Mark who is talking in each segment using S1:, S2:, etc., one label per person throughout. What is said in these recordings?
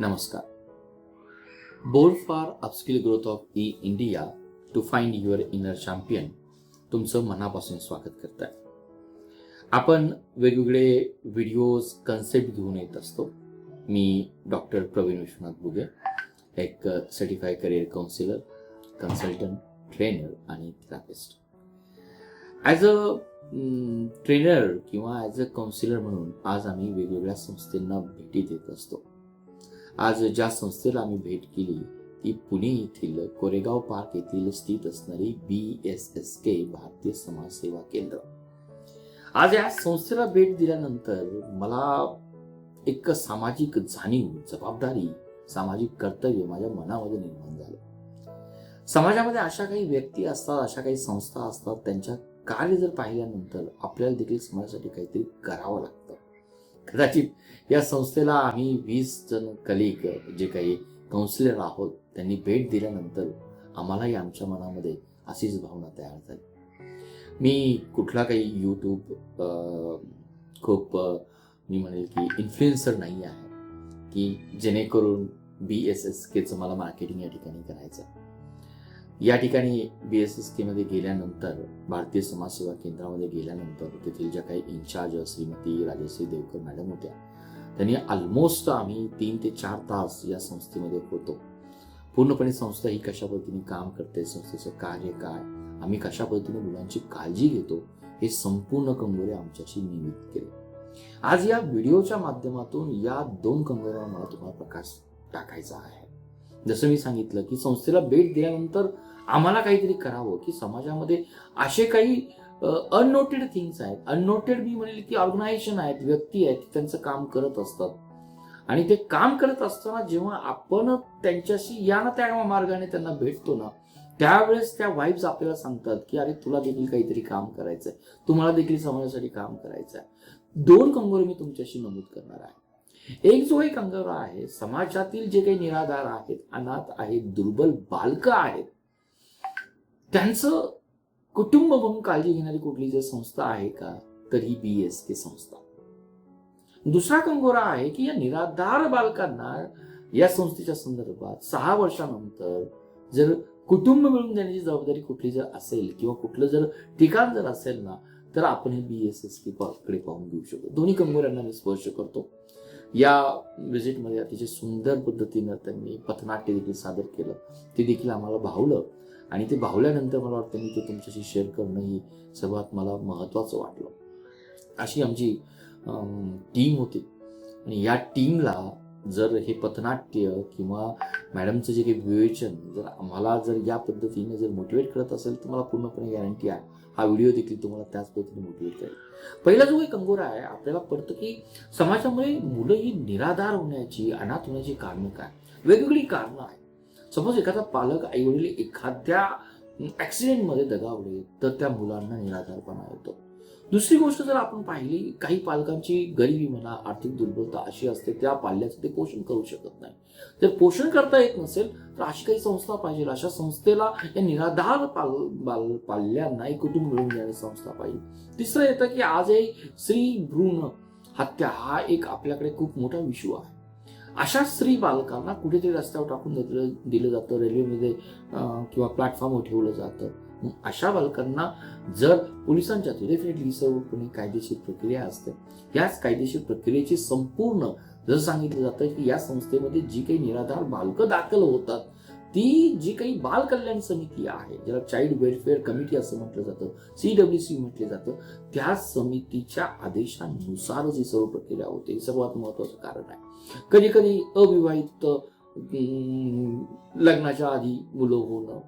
S1: नमस्कार. Board for upskill growth of E India to find your inner champion तुमचं मनापासून स्वागत करत आहे आपण वेगवेगळे व्हिडिओज कन्सेप्ट घेऊन येत असतो. मी डॉक्टर प्रवीण विश्वनाथ बुगे एक certify career counsellor consultant trainer आणि थेरापिस्ट ॲज अ ट्रेनर किंवा ॲज अ काउन्सिलर म्हणून आज आम्ही वेगवेगळ्या संस्थेंना भेटी देत असतो. आज ज्या संस्थेला आम्ही भेट केली ती पुणे येथील कोरेगाव पार्क येथील स्थित असणारी बी एस एस के भारतीय समाज सेवा केंद्र. आज या संस्थेला भेट दिल्यानंतर मला एक सामाजिक जाणीव जबाबदारी सामाजिक कर्तव्य माझ्या मनामध्ये निर्माण झालं. समाजामध्ये अशा काही व्यक्ती असतात अशा काही संस्था असतात त्यांच्या कार्य जर पाहिल्यानंतर आपल्याला देखील समाजासाठी काहीतरी करावं लागतं. कदाचित या संस्थेला आम्ही वीस जण कलिक जे काही काउन्सिलर आहोत त्यांनी भेट दिल्यानंतर आम्हालाही आमच्या मनामध्ये अशीच भावना तयार झाली मी कुठला काही यूट्यूब खूप मी म्हणेल की इन्फ्लुएन्सर नाही आहे की जेणेकरून बी एस एस केचं मला मार्केटिंग या ठिकाणी करायचं आहे. या ठिकाणी बी एस एस केमध्ये गेल्यानंतर भारतीय समाजसेवा केंद्रामध्ये गेल्यानंतर तेथील ज्या काही in charge Shrimati Rajashree Devkar madam होत्या त्यांनी ऑलमोस्ट आम्ही तीन ते चार तास या संस्थेमध्ये होतो. पूर्णपणे संस्था ही कशा पद्धतीने काम करते संस्थेचं कार्य काय आम्ही कशा पद्धतीने मुलांची काळजी घेतो हे संपूर्ण कंगोरे आमच्याशी नियमित केले. आज या व्हिडिओच्या माध्यमातून या दोन कंगोऱ्यावर मला तुम्हाला प्रकाश टाकायचा आहे. जसं मी सांगितलं की संस्थेला भेट दिल्यानंतर आम्हाला काहीतरी करावं की समाजामध्ये असे काही अननोटेड थिंग्स आहेत. अननोटेड मी म्हणेल की ऑर्गनायझेशन आहेत व्यक्ती आहेत त्यांचं काम करत असतात. आणि ते काम करत असताना जेव्हा आपण त्यांच्याशी या ना त्या मार्गाने त्यांना भेटतो ना त्यावेळेस त्या वाईब्स आपल्याला सांगतात की अरे तुला देखील काहीतरी काम करायचंय. तुम्हाला देखील समाजासाठी काम करायचं आहे दोन कंगोरे मी तुमच्याशी नमूद करणार आहे. एक जो एक कंगोरा आहे समाजातील जे काही निराधार आहेत अनाथ आहेत दुर्बल बालक आहेत त्यांचं कुटुंब म्हणून काळजी घेणारी कुठली जर संस्था आहे का तर ही बी एस के संस्था. दुसरा कंगोरा आहे की या निराधार बालकांना या संस्थेच्या संदर्भात सहा वर्षानंतर जर कुटुंब मिळून देण्याची जबाबदारी कुठली जर असेल किंवा कुठलं जर ठिकाण जर असेल ना तर आपण हे बी एस एसकडे पाहून घेऊ शकतो. दोन्ही कंगोऱ्यांना मी स्पर्श करतो. या व्हिजिटमध्ये अतिशय सुंदर पद्धतीनं त्यांनी पथनाट्य देखील सादर केलं. ते देखील आम्हाला भावलं. आणि ते भावल्यानंतर मला वाटतं मी ते तुमच्याशी शेअर करणं ही सर्वात मला महत्त्वाचं वाटलं. अशी आमची टीम होती. आणि या टीमला जर हे पथनाट्य किंवा मॅडमचं जे काही विवेचन जर आम्हाला जर या पद्धतीने जर मोटिवेट करत असेल तर मला पूर्णपणे गॅरंटी आहे. हा व्हिडिओ देखील तुम्हाला त्याच पद्धतीने मोटिवेट करेल. पहिला जो काही कंगोरा आहे आपल्याला पडतं की समाजामुळे मुलं ही निराधार होण्याची अनाथ होण्याची कारणं काय? वेगवेगळी कारणं आहेत. सपोज एखादा पालक आई वडील एखाद्या ऍक्सिडेंटमध्ये दगावले तर त्या मुलांना निराधारपणा येतो. दुसरी गोष्ट जर आपण पाहिली काही पालकांची गरिबी म्हणा आर्थिक दुर्बलता अशी असते त्या पाल्याचं ते पोषण करू शकत नाही. जर पोषण करता येत नसेल तर अशी काही संस्था पाहिजे. अशा संस्थेला या निराधार पाल बाल पाल्यांना एक कुटुंब मिळून देणारी संस्था पाहिजे. तिसरं येतं की आजही स्त्री भ्रूण हत्या हा एक आपल्याकडे खूप मोठा विषू आहे. अशा स्त्री बालकांना कुठेतरी रस्त्यावर टाकून दिलं दिलं जातं रेल्वेमध्ये किंवा प्लॅटफॉर्मवर ठेवलं जातं. अशा बालकांना जर पोलिसांच्या डेफिनेटली सर्वपणे कायदेशीर प्रक्रिया असते याच कायदेशीर प्रक्रियेची संपूर्ण जसं सांगितलं जातं की या संस्थेमध्ये जी काही निराधार बालकं दाखल होतात ती जी काही बाल कल्याण समिती आहे ज्याला चाइल्ड वेलफेअर कमिटी असं म्हटलं जातं सी डब्ल्यू सी म्हटलं जातं त्या समितीच्या आदेशानुसारच ही सर्व प्रक्रिया होते. हे सर्वात महत्वाचं कारण आहे. कधी कधी अविवाहित लग्नाच्या आधी मुलं होणं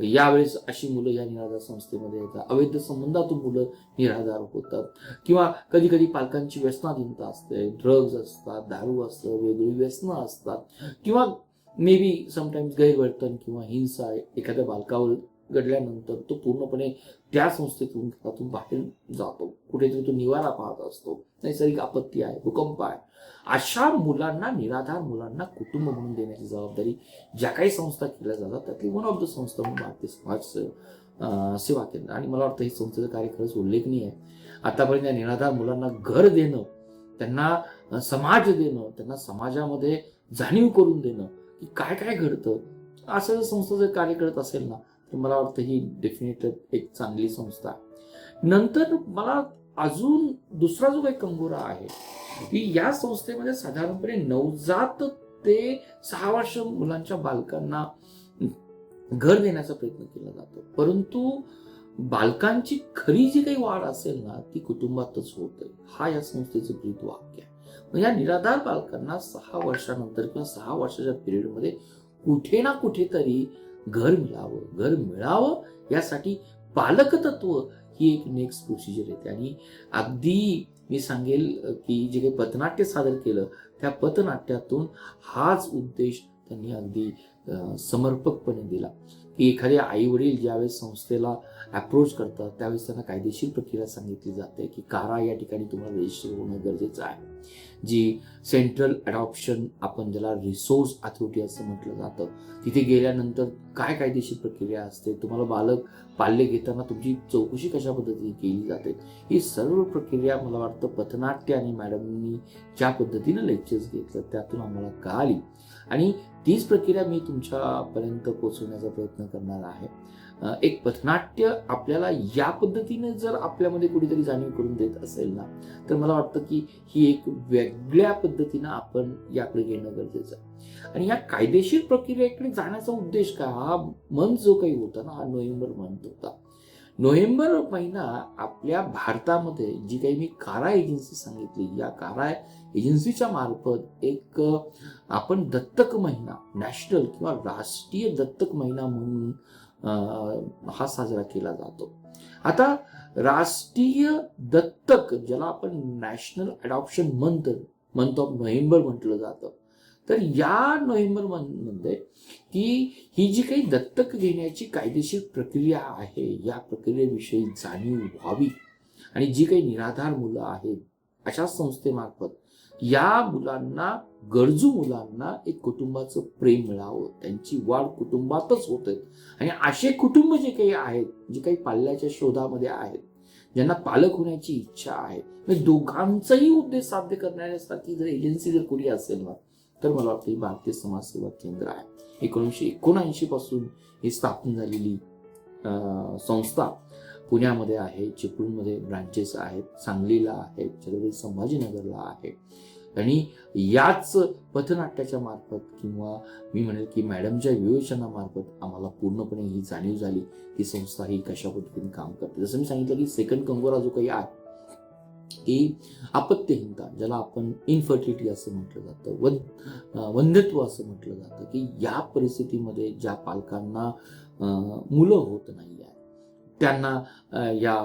S1: यावेळेस अशी मुलं या निराधार संस्थेमध्ये येतात. अवैध संबंधातून मुलं निराधार होतात. किंवा कधी कधी पालकांची व्यसनाधीनता असते. ड्रग्ज असतात दारू असतं वेगवेगळी व्यसनं असतात. किंवा मे बी समटाईम्स गैरवर्तन किंवा हिंसा एखाद्या बालकावर घडल्यानंतर तो पूर्णपणे त्या संस्थेतून त्यातून बाहेर जातो. कुठेतरी तो निवारा पाहत असतो. नैसर्गिक आपत्ती आहे भूकंप आहे. अशा मुलांना निराधार मुलांना कुटुंब म्हणून देण्याची जबाबदारी ज्या काही संस्था केल्या जातात त्यातली वन ऑफ द संस्था म्हणून भारतीय समाज सेवा केंद्र आणि मला वाटतं हे संस्थेचं कार्य खरंच उल्लेखनीय आहे. आतापर्यंत या निराधार मुलांना घर देणं त्यांना समाज देणं त्यांना समाजामध्ये जाणीव करून देणं की काय काय घडतं असं जर संस्था जर कार्य करत असेल ना तर मला वाटतं ही डेफिनेट एक चांगली संस्था नंतर मला अजून दुसरा जो काही कंगोरा आहे की या संस्थेमध्ये साधारणपणे नवजात ते सहा वर्ष मुलांच्या बालकांना घर देण्याचा प्रयत्न केला जातो. परंतु बालकांची खरी जी काही वाढ असेल ना ती कुटुंबातच होते. हा या संस्थेचं ब्रीद वाक्य आहे. मग या निराधार बालकांना सहा वर्षानंतर किंवा सहा वर्षाच्या पिरियडमध्ये कुठे ना कुठेतरी घर मिळावं घर मिळावं यासाठी पालकतत्व ही एक नेक्स्ट प्रोसिजर येते आणि अगदी मी सांगेल की जे काही पथनाट्य सादर केलं त्या पथनाट्यातून हाच उद्देश त्यांनी अगदी समर्पकपणे दिला. की एखादे आई वडील ज्यावेळेस संस्थेला अप्रोच करतात त्यावेळेस त्यांना कायदेशीर प्रक्रिया सांगितली जाते की कारा या ठिकाणी तुम्हाला रजिस्टर होणं गरजेचं आहे. जी सेंट्रल अडॉप्शन आपण ज्याला रिसोर्स अथॉरिटी असं म्हटलं जातं तिथे गेल्यानंतर काय कायदेशीर प्रक्रिया असते तुम्हाला बालक पाल्य घेताना तुमची चौकशी कशा पद्धतीने केली जाते ही सर्व प्रक्रिया मला वाटतं पथनाट्य आणि मॅडमनी ज्या पद्धतीनं लेक्चर्स घेतलं त्यातून आम्हाला कळाली. आणि तीच प्रक्रिया मी तुमच्यापर्यंत पोचवण्याचा प्रयत्न करणार आहे. एक पथनाट्य आपल्याला या पद्धतीने जर आपल्यामध्ये कुठेतरी जाणीव करून देत असेल ना तर मला वाटतं की ही एक वेगळ्या पद्धतीनं आपण याकडे घेणं गरजेचं आहे. आणि या कायदेशीर प्रक्रियेकडे जाण्याचा उद्देश काय? हा मंथ जो काही होता ना हा नोव्हेंबर मंथ होता. नोव्हेंबर महिना आपल्या भारतामध्ये जी काही मी कारा एजन्सी सांगितली या कारा एजन्सीच्या मार्फत एक आपण दत्तक महिना नॅशनल किंवा राष्ट्रीय दत्तक महिना म्हणून हा साजरा केला जातो. आता राष्ट्रीय दत्तक ज्याला आपण national adoption month month of November म्हटलं जातं तर या नोव्हेंबर मंथमध्ये की ही जी काही दत्तक घेण्याची कायदेशीर प्रक्रिया आहे या प्रक्रियेविषयी जाणीव व्हावी आणि जी काही निराधार मुलं आहेत अशा संस्थेमार्फत या मुलांना गरजू मुलांना एक कुटुंबाचं प्रेम मिळावं. त्यांची वाढ कुटुंबातच होते. आणि असे कुटुंब जे काही आहेत जे काही पाल्याच्या शोधामध्ये आहेत ज्यांना पालक होण्याची इच्छा आहे म्हणजे दोघांचाही उद्देश साध्य करण्यासाठी जर एजन्सी जर कोणी असेल ना तर मला वाटतं ही भारतीय समाजसेवा केंद्र आहे. एकोणीसशे एकोणऐंशी पासून ही स्थापन झालेली संस्था पुण्यामध्ये आहे चिपळूणमध्ये ब्रांचेस आहेत सांगलीला आहेत छत्रपती संभाजीनगरला आहे. आणि याच पथनाट्याच्या मार्फत किंवा मी म्हणेल की मॅडमच्या विवेचनामार्फत आम्हाला पूर्णपणे ही जाणीव झाली की संस्था ही कशा पद्धतीने काम करते. जसं मी सांगितलं की सेकंड कंगोरा जो काही आहे की अपत्यहीनता ज्याला आपण इन्फर्टिलिटी असं म्हटलं जातं वन अं, वंध्यत्व असं म्हटलं जातं की या परिस्थितीमध्ये ज्या पालकांना अं, मुलं होत नाही आहे त्यांना या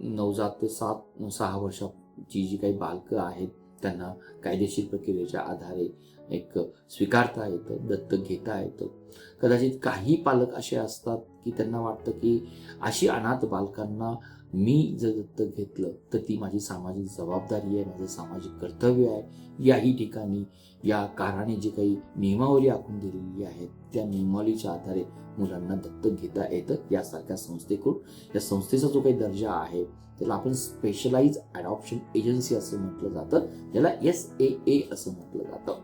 S1: नवजात ते सात सहा वर्षाची जी काही बालकं आहेत त्यांना कायदेशीर प्रक्रियेच्या आधारे एक स्वीकारता येतं दत्तक घेता येतं. कदाचित काही पालक असे असतात की त्यांना वाटतं की अशी अनाथ बालकांना मी जर दत्तक घेतलं तर ती माझी सामाजिक जबाबदारी आहे माझं सामाजिक कर्तव्य आहे. याही ठिकाणी या काराने जी काही नियमावली आखून दिलेली आहे त्या नियमावलीच्या आधारे मुलांना दत्तक घेता येतं यासारख्या संस्थेकडून. या संस्थेचा जो काही दर्जा आहे त्याला आपण स्पेशलाइज अडॉप्शन एजन्सी असं म्हटलं जातं त्याला एस ए ए असं म्हटलं जातं.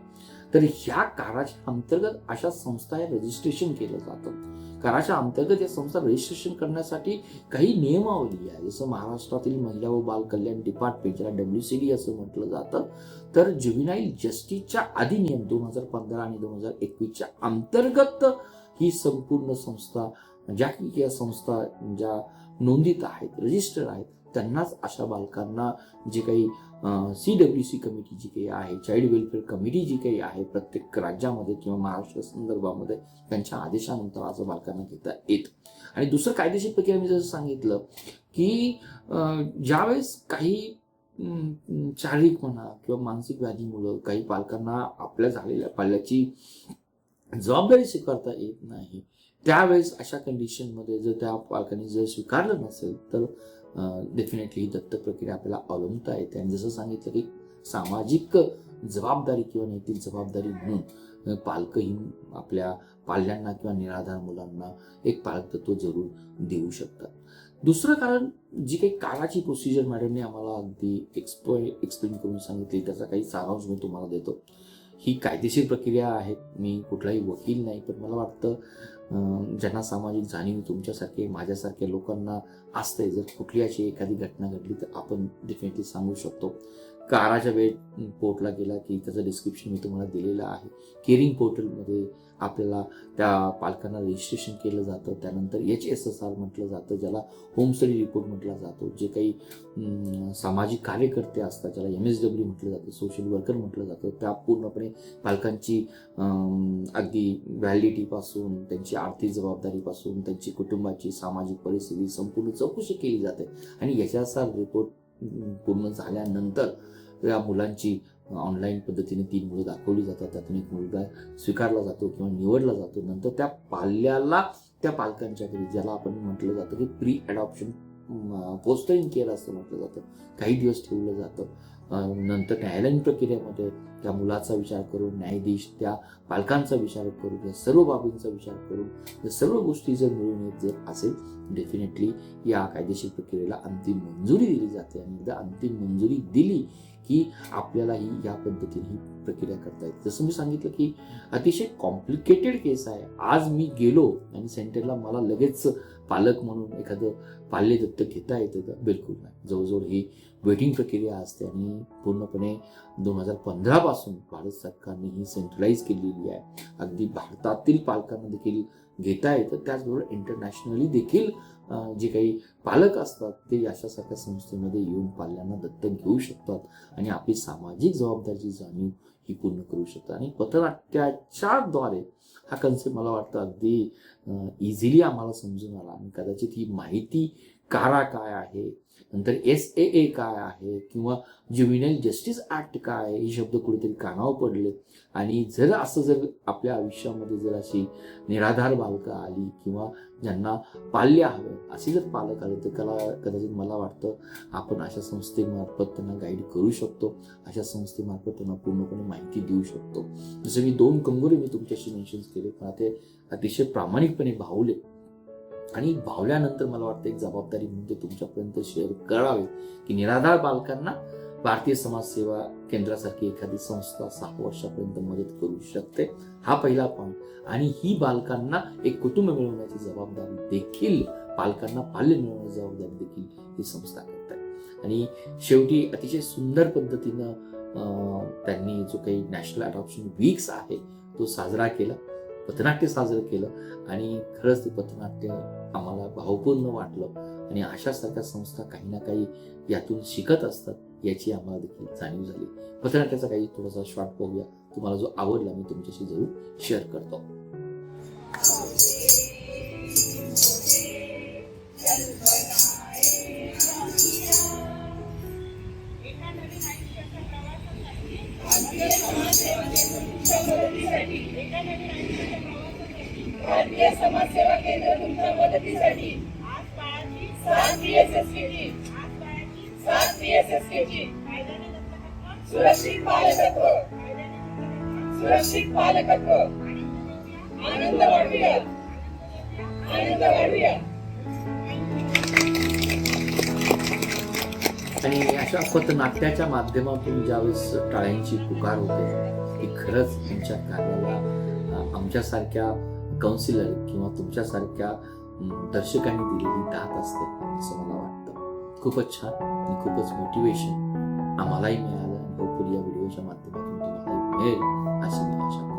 S1: तर ह्या काराच्या अंतर्गत अशा संस्था रजिस्ट्रेशन केलं जातं कराच्या अंतर्गत या संस्था रजिस्ट्रेशन करण्यासाठी काही नियमावली आहे. जसं महाराष्ट्रातील महिला व बाल कल्याण डिपार्टमेंट ज्याला डब्ल्यू सी डी असं म्हटलं जातं तर ज्युबिनाईल जस्टिसच्या अधिनियम दोन हजार पंधरा आणि दोन हजार एकवीसच्या अंतर्गत ही संपूर्ण संस्था ज्या की या संस्था ज्या नोंदीत आहेत रजिस्टर आहेत त्यांनाच अशा बालकांना जे काही सी डब्ल्यू सी कमिटी जी काही आहे चाइल्ड वेलफेअर कमिटी जी काही आहे प्रत्येक राज्यामध्ये किंवा महाराष्ट्र संदर्भामध्ये त्यांच्या आदेशानंतर असं बालकांना घेता येत. आणि दुसरं कायदेशीर प्रक्रिया मी जसं सांगितलं की ज्यावेळेस काही शारीरिक म्हणा किंवा मानसिक व्याधीमुळं काही पालकांना आपल्या झालेल्या पाल्याची जबाबदारी स्वीकारता येत नाही त्यावेळेस अशा कंडिशनमध्ये जर त्या पालकांनी जर स्वीकारलं नसेल तर डेफिनेटली ही दत्तक प्रक्रिया आपल्याला अवलंबता येते आणि जसं सांगितलं की सामाजिक जबाबदारी किंवा नैतिक जबाबदारी म्हणून पालकही आपल्या पाल्यांना किंवा निराधार मुलांना एक पालकत्व जरूर देऊ शकतात. दुसरं कारण जी काही काळाची प्रोसिजर मॅडमने आम्हाला अगदी एक्सप्लो एक्सप्लेन करून सांगितली त्याचा काही सारांश मी तुम्हाला देतो. ही कायदेशीर प्रक्रिया आहे मी कुठलाही वकील नाही पण मला वाटतं ज्यांना सामाजिक जाणीव तुमच्यासारखे माझ्यासारख्या लोकांना असते जर कुठली अशी एखादी घटना घडली तर आपण डेफिनेटली सांगू शकतो. काराच्या वेळ पोर्टला गेला की त्याचं डिस्क्रिप्शन मी तुम्हाला दिलेलं आहे. केरिंग पोर्टलमध्ये आपल्याला त्या पालकांना रजिस्ट्रेशन केलं जातं. त्यानंतर एच एस एस आर म्हटलं जातं ज्याला होम स्टडी रिपोर्ट म्हटला जातो. जे काही सामाजिक कार्यकर्ते असतात ज्याला एम एस डब्ल्यू म्हटलं जातं सोशल वर्कर म्हटलं जातं त्या पूर्णपणे पालकांची अगदी व्हॅलिडिटीपासून त्यांची आर्थिक जबाबदारीपासून त्यांची कुटुंबाची सामाजिक परिस्थिती संपूर्ण चौकशी केली जाते. आणि याच्याचा रिपोर्ट पूर्ण झाल्यानंतर वेळा मुलांची ऑनलाईन पद्धतीने तीन मुलं दाखवली जातात. त्यातून एक मुलगा स्वीकारला जातो किंवा निवडला जातो. नंतर त्या पाल्याला त्या पालकांच्या घरी ज्याला आपण म्हटलं जातं की प्री अडॉप्शन पोस्टरिंग केअर असं म्हटलं जातं. काही दिवस ठेवलं जातं. नंतर न्यायालयीन प्रक्रियेमध्ये त्या मुलाचा विचार करून न्यायाधीश त्या पालकांचा विचार करून या सर्व बाबींचा विचार करून या सर्व गोष्टी जर मिळून येत जर असेल डेफिनेटली या कायदेशीर प्रक्रियेला अंतिम मंजुरी दिली जाते. आणि एकदा अंतिम मंजुरी दिली की आपल्यालाही या पद्धतीने ही प्रक्रिया करता येते. जसं मी सांगितलं की अतिशय कॉम्प्लिकेटेड केस आहे. आज मी गेलो आणि सेंटरला मला लगेच पालक म्हणून एखादं पाल्य दत्तक घेता येतं तर बिलकुल नाही. जवळजवळ ही वेटिंग प्रक्रिया असते आणि पूर्णपणे दोन हजार पंधरापासून भारत सरकारने ही सेंट्रलाइज केलेली आहे. अगदी भारतातील पालकांना देखील घेता येतं. त्याचबरोबर इंटरनॅशनली देखील जे काही पालक असतात ते अशासारख्या संस्थेमध्ये येऊन पाल्यांना दत्तक घेऊ शकतात आणि आपली सामाजिक जबाबदारीची जाणीव ही पूर्ण करू शकतात. आणि पथनाट्याच्या द्वारे हा कन्सेप्ट मला वाटतं अगदी इझिली आम्हाला समजून आला. आणि कदाचित ही माहिती कारा काय आहे नंतर एस ए ए काय आहे किंवा ज्युमिनल जस्टिस ऍक्ट काय आहे हे शब्द कुठेतरी कानावर पडले. आणि जर असं जर आपल्या आयुष्यामध्ये जर अशी निराधार बालकं आली किंवा ज्यांना पाल्य हवे असे जर पालक आले तर कला कदाचित मला वाटतं आपण अशा संस्थेमार्फत त्यांना गाईड करू शकतो. अशा संस्थेमार्फत त्यांना पूर्णपणे माहिती देऊ शकतो. जसं मी दोन कंगोरे मी तुमच्याशी मेन्शन्स केले पण ते अतिशय प्रामाणिकपणे भावले. आणि भावल्यानंतर मला वाटतं एक जबाबदारी म्हणून तुमच्यापर्यंत शेअर करावे की निराधार बालकांना भारतीय समाजसेवा केंद्रासारखी एखादी संस्था सहा वर्षापर्यंत मदत करू शकते. हा पहिला पॉईंट आणि ही बालकांना एक कुटुंब मिळवण्याची जबाबदारी देखील पालकांना पाल्य मिळवण्याची जबाबदारी देखील ही संस्था करत आहे आणि शेवटी अतिशय सुंदर पद्धतीनं त्यांनी जो काही नॅशनल अडॉप्शन वीक्स आहे तो साजरा केला. पथनाट्य साजरं केलं आणि खरंच ते पथनाट्य आम्हाला भावपूर्ण वाटलं. आणि अशासारख्या संस्था काही ना काही यातून शिकत असतात याची आम्हाला देखील जाणीव झाली. पथनाट्याचा काही थोडासा शॉर्ट पाहूया तुम्हाला जो आवडला मी तुमच्याशी जरूर शेअर करतो.
S2: पालकत्व.
S3: आणि
S2: आनंद वाढूया. आनंद वाढूया.
S1: आणि अशा पथनाट्याच्या माध्यमातून ज्यावेळेस टाळ्यांची पुकार होते ती खरंच त्यांच्या कार्याला आमच्यासारख्या काउन्सिलर किंवा तुमच्यासारख्या दर्शकांनी दिलेली दात असते असं मला वाटतं. खूपच छान आणि खूपच मोटिवेशन आम्हालाही मिळालं. आणि होपफुली या व्हिडिओच्या माध्यमातून 사랑을 아시는 것이었다.